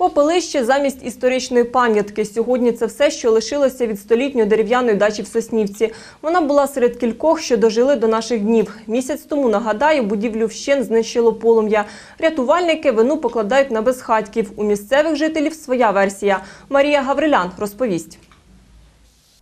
Попелище замість історичної пам'ятки. Сьогодні це все, що лишилося від столітньої дерев'яної дачі в Соснівці. Вона була серед кількох, що дожили до наших днів. Місяць тому, нагадаю, будівлю вщен знищило полум'я. Рятувальники вину покладають на безхатьків. У місцевих жителів своя версія. Марія Гаврилян розповість.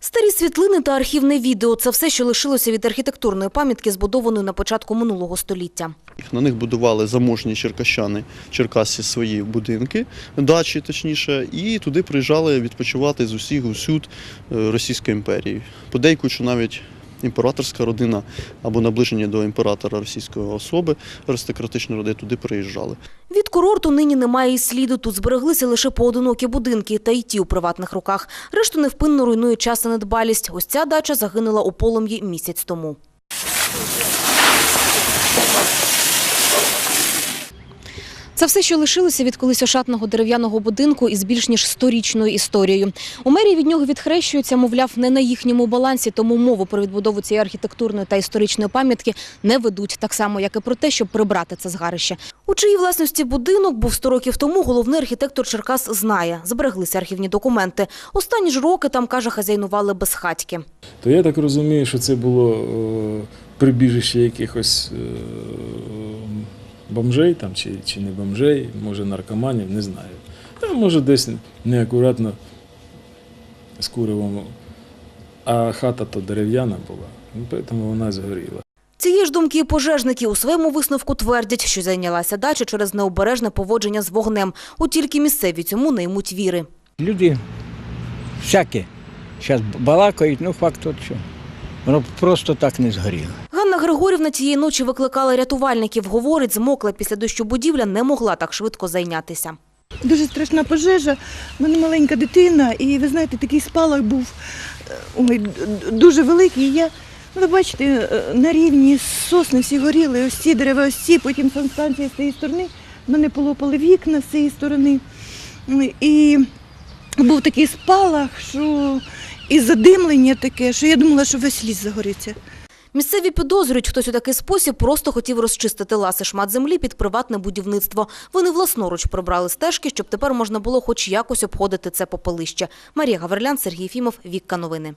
Старі світлини та архівне відео – це все, що лишилося від архітектурної пам'ятки, збудованої на початку минулого століття. На них будували заможні черкащани Черкасі свої будинки, дачі точніше, і туди приїжджали відпочивати з усіх усюд е, Російської імперії. Подейкують, що навіть імператорська родина або наближені до імператора російської особи, аристократичні роди туди приїжджали. Курорту нині немає і сліду. Тут збереглися лише поодинокі будинки, та й ті у приватних руках. Решту невпинно руйнує час і недбалість. Ось ця дача загинула у полум'ї місяць тому. Це все, що лишилося від колись ошатного дерев'яного будинку із більш ніж сторічною історією. У мерії від нього відхрещуються, мовляв, не на їхньому балансі, тому мову про відбудову цієї архітектурної та історичної пам'ятки не ведуть, так само, як і про те, щоб прибрати це згарище. У чиїй власності будинок був 100 років тому, головний архітектор Черкас знає. Збереглися архівні документи. Останні ж роки там, каже, хазяйнували безхатьки. То я так розумію, що це було е, прибіжище якихось е, бомжей там, чи, чи не бомжей, може наркоманів, не знаю. Та може десь неакуратно з куривом. А хата то дерев'яна була, ну, тому вона згоріла. Цієї ж думки і пожежники у своєму висновку твердять, що зайнялася дача через необережне поводження з вогнем. От тільки місцеві цьому не ймуть віри. Люди всякі зараз балакають, ну факт от що. Воно просто так не згоріло. Григорівна тієї ночі викликала рятувальників. Говорить, змокла після дощу будівля, не могла так швидко зайнятися. Дуже страшна пожежа. У мене маленька дитина, і ви знаєте, такий спалах був е, ой, дуже великий. Я, ну, ви бачите, е, на рівні сосни всі горіли, ось ці дерева, ось ці, потім санстанція з цієї сторони. Мене полопали вікна з цієї сторони. І був такий спалах, що і задимлення таке, що я думала, що весь ліс загориться. Місцеві підозрюють, хтось у такий спосіб просто хотів розчистити ласи шмат землі під приватне будівництво. Вони власноруч прибрали стежки, щоб тепер можна було хоч якось обходити це попелище. Марія Гаврилян, Сергій Фімов, Вікка Новини.